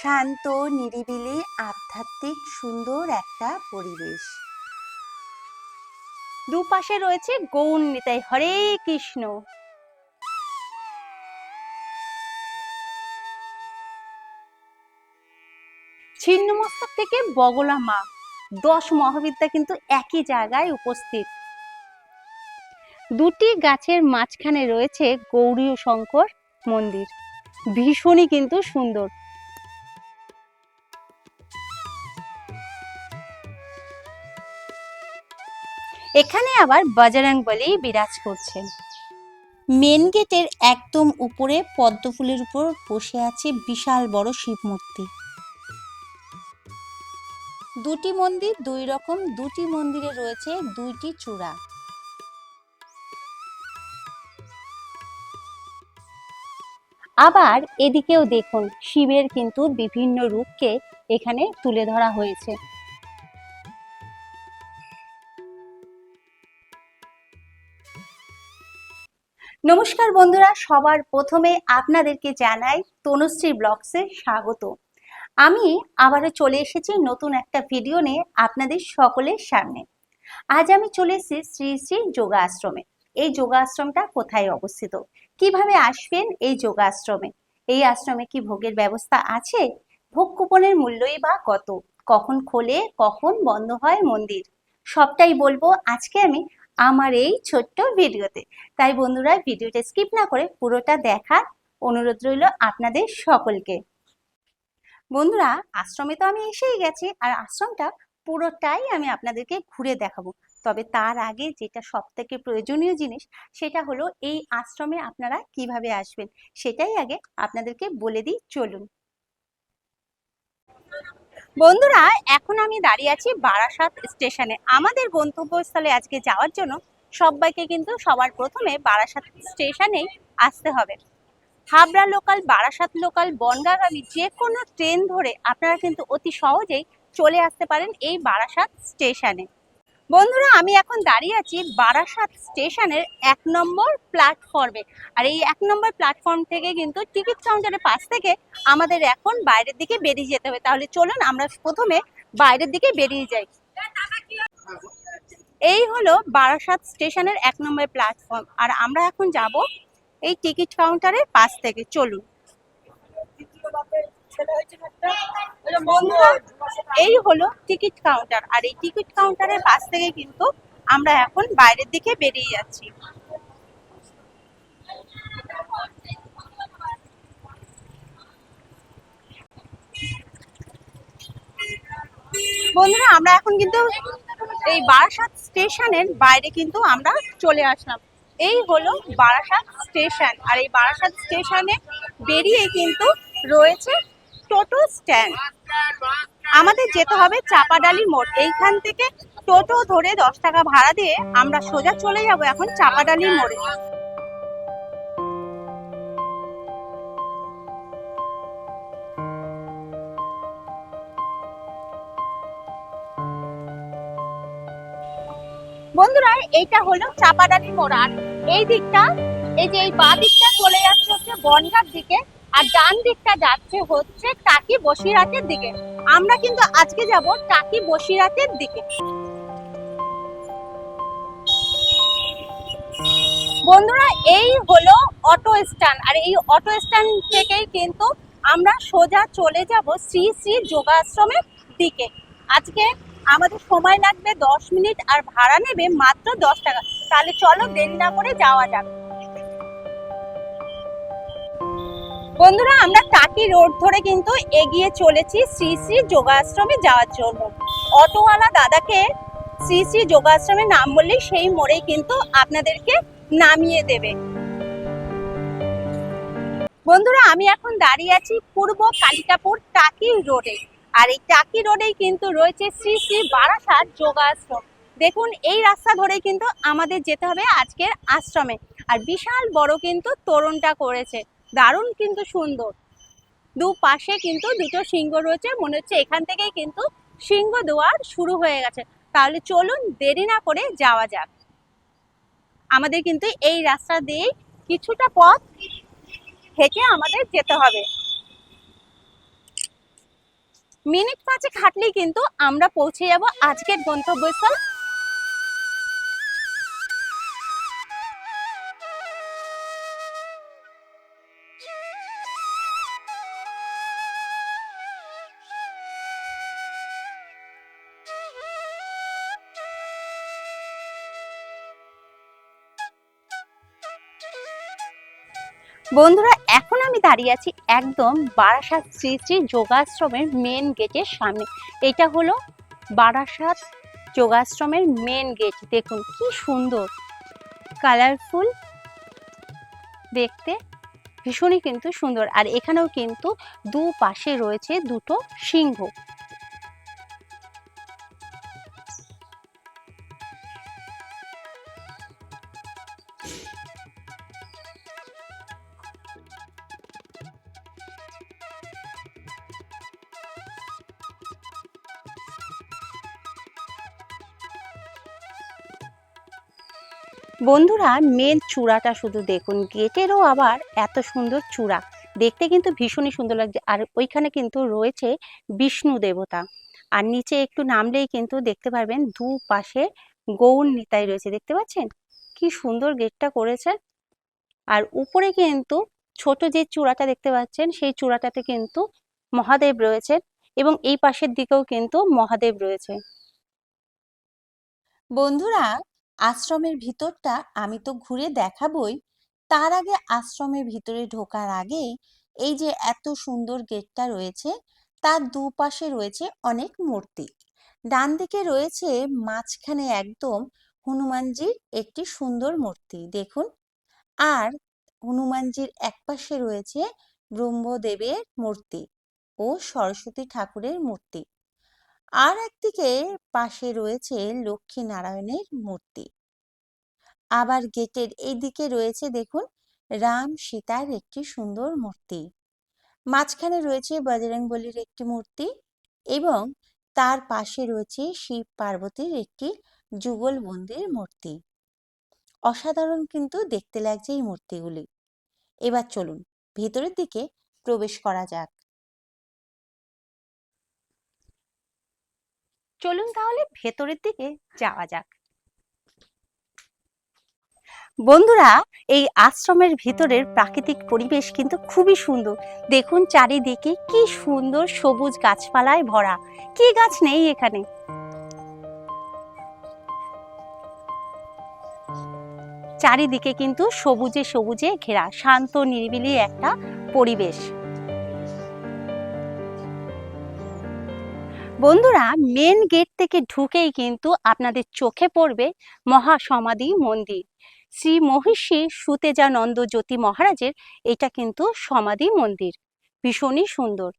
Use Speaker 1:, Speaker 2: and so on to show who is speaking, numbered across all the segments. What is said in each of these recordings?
Speaker 1: শান্ত, নিরিবিলি, আধ্যাত্মিক, সুন্দর একটা পরিবেশ।
Speaker 2: দুপাশে রয়েছে গৌণ নিতাই হরে কৃষ্ণ। ছিন্নমস্তক থেকে বগলা মা, দশ মহাবিদ্যা কিন্তু একই জায়গায় উপস্থিত। দুটি গাছের মাঝখানে রয়েছে গৌরী শঙ্কর মন্দির, ভীষণই কিন্তু সুন্দর। এখানে আবার বজরং বলি বিরাজ করছেন
Speaker 1: মেন গেটের একদম উপরে পদ্ম ফুলের উপর বসে আছে বিশাল বড় শিব মূর্তি। দুটি মন্দির দুই রকম, দুটি মন্দিরে রয়েছে দুইটি চূড়া।
Speaker 2: আবার এদিকেও দেখুন, শিবের কিন্তু বিভিন্ন রূপকে এখানে তুলে ধরা হয়েছে। নমস্কার বন্ধুরা, সবার প্রথমে আপনাদেরকে জানাই তনুশ্রী ব্লগসে স্বাগত। আমি আবারও চলে এসেছি নতুন একটা ভিডিও নিয়ে আপনাদের সকলের সামনে। আজ আমি চলে এসেছি শ্রী শ্রী যোগা আশ্রমে এই যোগা আশ্রমটা কোথায় অবস্থিত? কীভাবে আসবেন এই যোগা আশ্রমে এই আশ্রমে কি ভোগের ব্যবস্থা আছে? ভোগ কুপনের মূল্যই বা কত? কখন খোলে, কখন বন্ধ হয় মন্দির? সবটাই বলব আজকে আমি আমার এই ছোট্ট ভিডিওতে। তাই বন্ধুরা, ভিডিওটা স্কিপ না করে পুরোটা দেখার অনুরোধ রইল আপনাদের সকলকে। বন্ধুরা, আশ্রমে তো আমি এসেই গেছি আর আশ্রমটা পুরোটাই আমি আপনাদেরকে ঘুরে দেখাবো। তবে তার আগে যেটা সব থেকে প্রয়োজনীয় জিনিস, সেটা হলো এই আশ্রমে আপনারা কীভাবে আসবেন, সেটাই আগে আপনাদেরকে বলে দিই, চলুন। বন্ধুরা, এখন আমি দাঁড়িয়ে আছি বারাসাত স্টেশনে। আমাদের গন্তব্যস্থলে আজকে যাওয়ার জন্য সবাইকে কিন্তু সবার প্রথমে বারাসাত স্টেশনেই আসতে হবে। হাবড়া লোকাল, বারাসাত লোকাল, বনগাগামী যে কোনো ট্রেন ধরে আপনারা কিন্তু অতি সহজেই চলে আসতে পারেন এই বারাসাত স্টেশনে। বন্ধুরা, আমি এখন দাঁড়িয়ে আছি বারাসাত স্টেশনের এক নম্বর প্ল্যাটফর্মে। আর এই এক নম্বর প্ল্যাটফর্ম থেকে কিন্তু টিকিট কাউন্টারের পাশ থেকে আমাদের এখন বাইরের দিকে বেরিয়ে যেতে হবে। তাহলে চলুন, আমরা প্রথমে বাইরের দিকে বেরিয়ে যাই। এই হলো বারাসাত স্টেশনের এক নম্বর প্ল্যাটফর্ম। আর আমরা এখন যাব এই টিকিট কাউন্টারের পাশ থেকে। চলুন। এই হলো টিকিট কাউন্টার আর এই টিকিট কাউন্টারের পাশ থেকে কিন্তু আমরা এখন বাইরের দিকে বেরিয়ে যাচ্ছি। বন্ধুরা আমরা এখন কিন্তু এই বারাসাত স্টেশনের বাইরে কিন্তু আমরা চলে আসলাম। এই হলো বারাসাত স্টেশন আর এই বারাসাত স্টেশনে বেরিয়ে কিন্তু রয়েছে টোটো স্ট্যান্ড। আমাদের যেতে হবে চাপাডালি মোড়। এইখান থেকে টোটো ধরে দশ টাকা ভাড়া দিয়ে আমরা সোজা চলে যাব এখন চাপাডালি মোড়ে। বন্ধুরা, এইটা হলো চাপাডালি মোড়। আর এই দিকটা, এই যে এই বাঁ দিকটা চলে যাচ্ছে হচ্ছে বনগার দিকে। আর ডান দিকটা যাচ্ছে হচ্ছে টাকি বসিরাতের দিকে। আমরা কিন্তু আজকে যাব টাকি বসিরাতের দিকে। বন্ধুরা, এই হলো অটো স্ট্যান্ড। আর এই অটো স্ট্যান্ড থেকেই কিন্তু আমরা সোজা চলে যাব শ্রী শ্রী যোগাশ্রমের দিকে। আজকে আমাদের সময় লাগবে দশ মিনিট আর ভাড়া নেবে মাত্র দশ টাকা। তাহলে চলো দেরি না করে যাওয়া যাক। বন্ধুরা, আমরা টাকি রোড ধরে কিন্তু এগিয়ে চলেছি শ্রী শ্রী যোগাশ্রমে যাওয়ার জন্য। অটোওয়ালা দাদাকে শ্রী শ্রী যোগাশ্রমের নাম বললেই সেই মোড়েই কিন্তু আপনাদেরকে নামিয়ে দেবে। বন্ধুরা, আমি এখন দাঁড়িয়ে আছি পূর্ব কালিকাপুর টাকি রোডে। আর এই টাকি রোডেই কিন্তু রয়েছে শ্রী শ্রী বারাসাত যোগাশ্রম। দেখুন, এই রাস্তা ধরেই কিন্তু আমাদের যেতে হবে আজকের আশ্রমে। আর বিশাল বড় কিন্তু তোরণটা করেছে। দারুণ কিন্তু সুন্দর। দু পাশে কিন্তু দুটো সিংহ রয়েছে, মনে হচ্ছে এখান থেকেই কিন্তু সিংহ দুয়ার শুরু হয়ে গেছে। তাহলে চলুন দেরি না করে যাওয়া যাক। আমাদের কিন্তু এই রাস্তা দিয়ে কিছুটা পথ হেঁটে আমাদের যেতে হবে। মিনিট পাঁচেক খাটলেই কিন্তু আমরা পৌঁছে যাব আজকের গন্তব্যস্থল বন্ধুরা, এখন আমি দাঁড়িয়ে আছি একদম বারাসাত শ্রী শ্রী যোগাশ্রমের মেন গেটের সামনে। এটা হলো বারাসাত যোগাশ্রমের মেন গেট দেখুন, কি সুন্দর কালারফুল দেখতে ভীষণই কিন্তু সুন্দর। আর এখানেও কিন্তু দু পাশে রয়েছে দুটো সিংহ। বন্ধুরা মেন চূড়াটা শুধু দেখুন, গেটেরও আবার এত সুন্দর চূড়া। দেখতে কিন্তু ভীষণই সুন্দর লাগছে। আর ওইখানে কিন্তু রয়েছে বিষ্ণু দেবতা। আর নিচে একটু নামলেই কিন্তু দেখতে পারবেন দু পাশে গৌর নিতাই রয়েছে। দেখতে পাচ্ছেন? কি সুন্দর গেটটা করেছে। আর উপরে কিন্তু ছোট যে চূড়াটা দেখতে পাচ্ছেন, সেই চূড়াটাতে কিন্তু মহাদেব রয়েছে এবং এই পাশের দিকেও কিন্তু মহাদেব রয়েছে।
Speaker 1: বন্ধুরা আশ্রমের ভিতরটা আমি তো ঘুরে দেখাবই। তার আগে আশ্রমের ভিতরে ঢোকার আগে এই যে এত সুন্দর গেটটা রয়েছে, তার দুপাশে রয়েছে অনেক মূর্তি। ডান দিকে রয়েছে মাঝখানে একদম হনুমানজির একটি সুন্দর মূর্তি, দেখুন। আর হনুমানজির একপাশে রয়েছে ব্রহ্মদেবের মূর্তি ও সরস্বতী ঠাকুরের মূর্তি। আর একদিকে পাশে রয়েছে লক্ষ্মী নারায়ণের মূর্তি। আবার গেটের এইদিকে রয়েছে দেখুন রাম সীতার একটি সুন্দর মূর্তি। মাঝখানে রয়েছে বজরংবলীর একটি মূর্তি এবং তার পাশে রয়েছে শিব পার্বতীর একটি যুগল যুগলবন্দির মূর্তি। অসাধারণ কিন্তু দেখতে লাগছে এই মূর্তিগুলি। এবার চলুন, ভেতরের দিকে প্রবেশ করা যাক।
Speaker 2: চলুন তাহলে ভেতরের দিকে যাওয়া যাক। বন্ধুরা, এই আশ্রমের ভিতরের প্রাকৃতিক পরিবেশ কিন্তু খুবই সুন্দর। দেখুন চারিদিকে কি সুন্দর সবুজ গাছপালায় ভরা। কি গাছ নেই এখানে? চারিদিকে কিন্তু সবুজে সবুজে ঘেরা, শান্ত নিরিবিলি একটা পরিবেশ। বন্ধুরা মেন গেট থেকে ঢুকেই কিন্তু আপনাদের চোখে পড়বে মহাসমাধি মন্দির। শ্রী মহিষী সুতেজানন্দ জ্যোতি মহারাজের এটা কিন্তু সমাধি মন্দির। ভীষণই সুন্দর।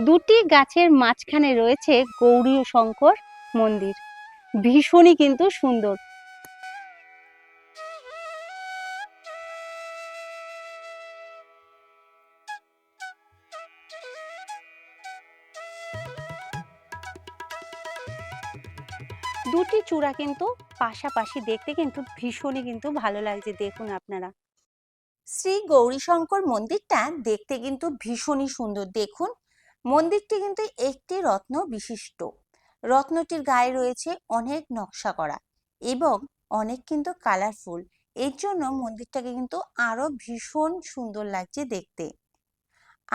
Speaker 2: দুটি গাছের মাঝখানে রয়েছে গৌরী শঙ্কর মন্দির। ভীষণই কিন্তু সুন্দর। দুটি চূড়া কিন্তু পাশাপাশি দেখতে কিন্তু ভীষণই কিন্তু ভালো লাগছে, দেখুন আপনারা।
Speaker 1: শ্রী গৌরীশঙ্কর মন্দিরটা দেখতে কিন্তু ভীষণই সুন্দর, দেখুন। মন্দিরটি কিন্তু একটি রত্ন বিশিষ্ট। রত্নটির গায়ে রয়েছে অনেক নকশা করা এবং অনেক কিন্তু কালারফুল। এর জন্য মন্দিরটাকে কিন্তু আরও ভীষণ সুন্দর লাগছে দেখতে।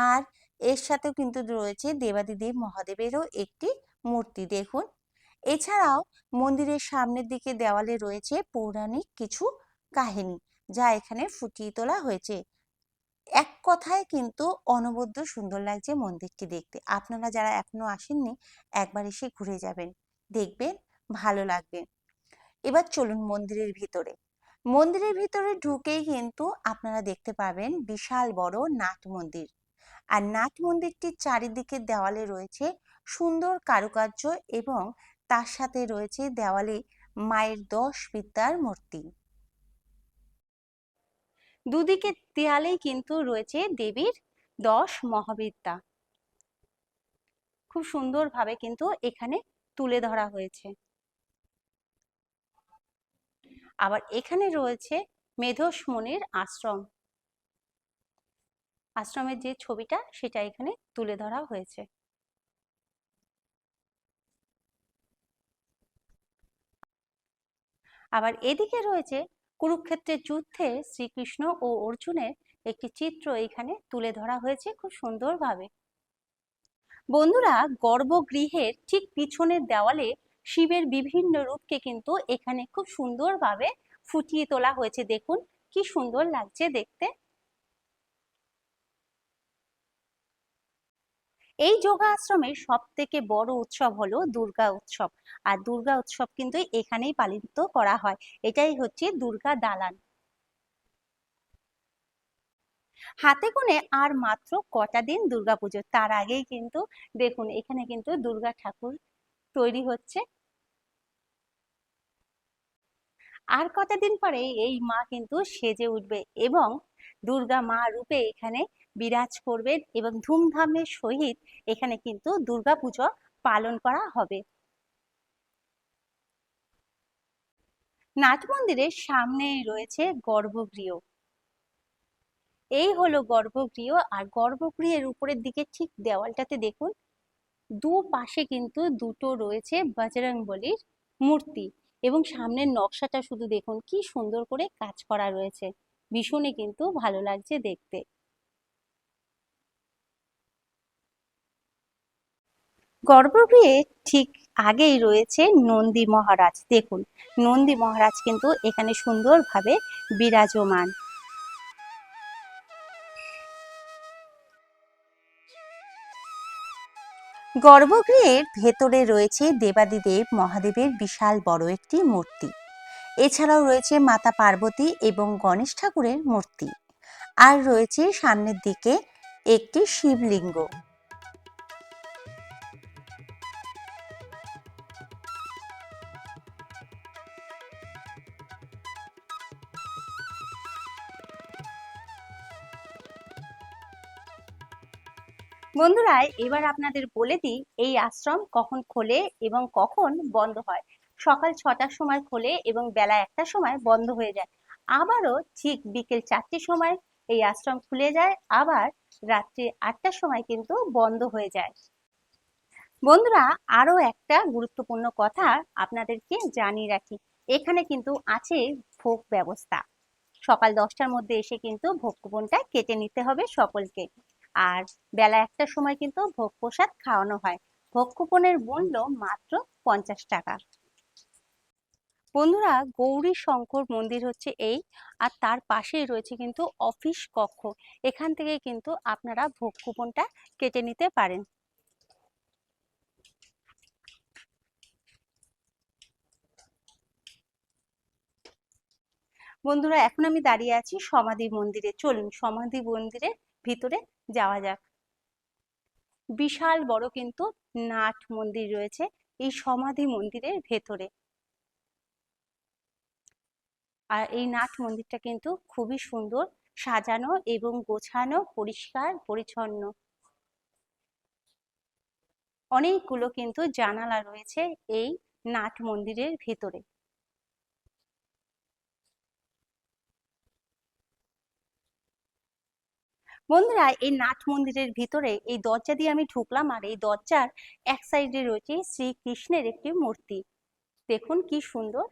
Speaker 1: আর এর সাথেও কিন্তু রয়েছে দেবাদিদেব মহাদেবেরও একটি মূর্তি, দেখুন। এছাড়াও মন্দিরের সামনের দিকে দেওয়ালে রয়েছে পৌরাণিক কিছু কাহিনী, যা এখানে ফুটিয়ে তোলা হয়েছে। এক কথায় কিন্তু অনবদ্য সুন্দর লাগছে মন্দিরটি দেখতে। আপনারা যারা এখনও আসেননি, একবার এসে ঘুরে যাবেন। দেখবেন ভালো লাগবে। এবার চলুন মন্দিরের ভিতরে। মন্দিরের ভিতরে ঢুকেই কিন্তু আপনারা দেখতে পাবেন বিশাল বড় নাট মন্দির। আর নাট মন্দিরটির চারিদিকে দেওয়ালে রয়েছে সুন্দর কারুকার্য এবং তার সাথে রয়েছে দেওয়ালে মায়ের দশ বিদ্যার মূর্তি।
Speaker 2: দুদিকে দেয়ালেই কিন্তু রয়েছে দেবীর দশ মহাবিদ্যা। খুব সুন্দরভাবে কিন্তু এখানে তুলে ধরা হয়েছে। আবার এখানে রয়েছে মেধস মুনির আশ্রম। আশ্রমের যে ছবিটা সেটা এখানে তুলে ধরা হয়েছে। আবার এদিকে রয়েছে কুরুক্ষেত্রের যুদ্ধে শ্রীকৃষ্ণ ও অর্জুনের একটি চিত্র এখানে তুলে ধরা হয়েছে খুব সুন্দরভাবে। বন্ধুরা, গর্ভগৃহের ঠিক পিছনের দেওয়ালে শিবের বিভিন্ন রূপকে কিন্তু এখানে খুব সুন্দরভাবে ফুটিয়ে তোলা হয়েছে। দেখুন, কি সুন্দর লাগছে দেখতে। এই যোগা আশ্রমের সব থেকে বড় উৎসব হলো দুর্গা উৎসব। আর দুর্গা উৎসব কিন্তু এখানেই পালিত করা হয়। এটাই হচ্ছে দুর্গা দালান। হাতে কোণে আর মাত্র কটা দিন দুর্গাপুজো তার আগেই কিন্তু দেখুন, এখানে কিন্তু দুর্গা ঠাকুর তৈরি হচ্ছে। আর কটা দিন পরে এই মা কিন্তু সেজে উঠবে এবং দুর্গা মা রূপে এখানে বিরাজ করবেন এবং ধুমধামের সহিত এখানে কিন্তু দুর্গা পুজো পালন করা হবে। নাট মন্দিরের সামনেই রয়েছে গর্ভগৃহ। এই হলো গর্ভগৃহ আর গর্ভগৃহের উপরের দিকে ঠিক দেওয়ালটাতে দেখুন দু পাশে কিন্তু দুটো রয়েছে বজরংবলীর মূর্তি এবং সামনের নকশাটা শুধু দেখুন, কি সুন্দর করে কাজ করা রয়েছে। ভীষণই কিন্তু ভালো লাগছে দেখতে। গর্ভগৃহে ঠিক আগেই রয়েছে নন্দী মহারাজ। দেখুন, নন্দী মহারাজ কিন্তু এখানে সুন্দরভাবে বিরাজমান।
Speaker 1: গর্ভগৃহের ভেতরে রয়েছে দেবাদিদেব মহাদেবের বিশাল বড় একটি মূর্তি। এছাড়াও রয়েছে মাতা পার্বতী এবং গণেশ ঠাকুরের মূর্তি। আর রয়েছে সামনের দিকে একটি শিবলিঙ্গ।
Speaker 2: বন্ধুরা, এবার আপনাদের বলে দিই, এই আশ্রম কখন খোলে এবং কখন বন্ধ হয়। সকাল ছটার সময় খোলে এবং বেলা একটার সময় বন্ধ হয়ে যায়। আবারও ঠিক বিকেল চারটের সময় এই আশ্রম খুলে যায়, আবার রাত্রি আটটার সময় কিন্তু বন্ধ হয়ে যায়। বন্ধুরা আরও একটা গুরুত্বপূর্ণ কথা আপনাদেরকে জানিয়ে রাখি। এখানে কিন্তু আছে ভোগ ব্যবস্থা। সকাল দশটার মধ্যে এসে কিন্তু ভোগ কুপনটা কেটে নিতে হবে সকলকে। আর বেলা একটার সময় কিন্তু ভোগ প্রসাদ খাওয়ানো হয়। ভোগ কুপনের মূল্য মাত্র পঞ্চাশ টাকা। বন্ধুরা গৌরী শঙ্কর মন্দির হচ্ছে এই, আর তার পাশেই রয়েছে কিন্তু অফিস কক্ষ। এখান থেকে কিন্তু আপনারা ভোগ কুপনটা কেটে নিতে পারেন। বন্ধুরা, এখন আমি দাঁড়িয়ে আছি সমাধি মন্দিরে। চলুন, সমাধি মন্দিরের ভিতরে যাওয়া যাক। বিশাল বড় কিন্তু নাট মন্দির রয়েছে এই সমাধি মন্দিরের ভেতরে। আর এই নাট মন্দিরটা কিন্তু খুবই সুন্দর সাজানো এবং গোছানো, পরিষ্কার, পরিচ্ছন্ন। অনেকগুলো কিন্তু জানালা রয়েছে এই নাট মন্দিরের ভেতরে। বন্ধুরা, এই নাট মন্দিরের ভিতরে এই দরজা দিয়ে আমি ঢুকলাম আর এই দরজার এক সাইডে রয়েছে শ্রীকৃষ্ণের একটি মূর্তি। দেখুন কি সুন্দর।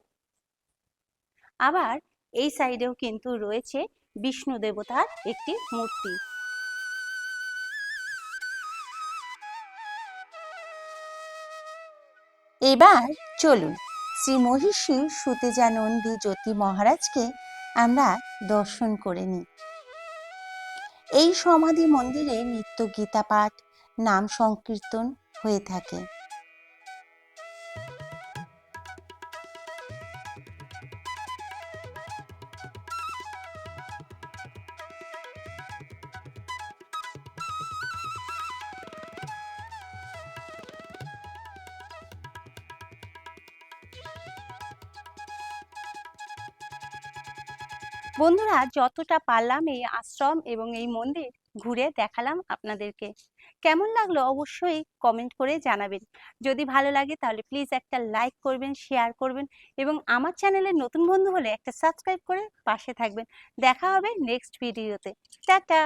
Speaker 2: আবার এই সাইডেও কিন্তু রয়েছে বিষ্ণু দেবতার একটি মূর্তি।
Speaker 1: এবার চলুন, শ্রী মহিষী সুতেজানন্দী জ্যোতি মহারাজকে আমরা দর্শন করে নিই। এই সমাধি মন্দিরে নিত্য গীতা পাঠ নাম সংকীর্তন হয়ে থাকে।
Speaker 2: বন্ধুরা, যতটা পারলাম এই আশ্রম এবং এই মন্দির ঘুরে দেখালাম আপনাদেরকে। কেমন লাগল অবশ্যই কমেন্ট করে জানাবেন। যদি ভালো লাগে তাহলে প্লিজ একটা লাইক করবেন শেয়ার করবেন এবং আমার চ্যানেলে নতুন বন্ধু হলে একটা সাবস্ক্রাইব করে পাশে থাকবেন। দেখা হবে নেক্সট ভিডিওতে টাটা!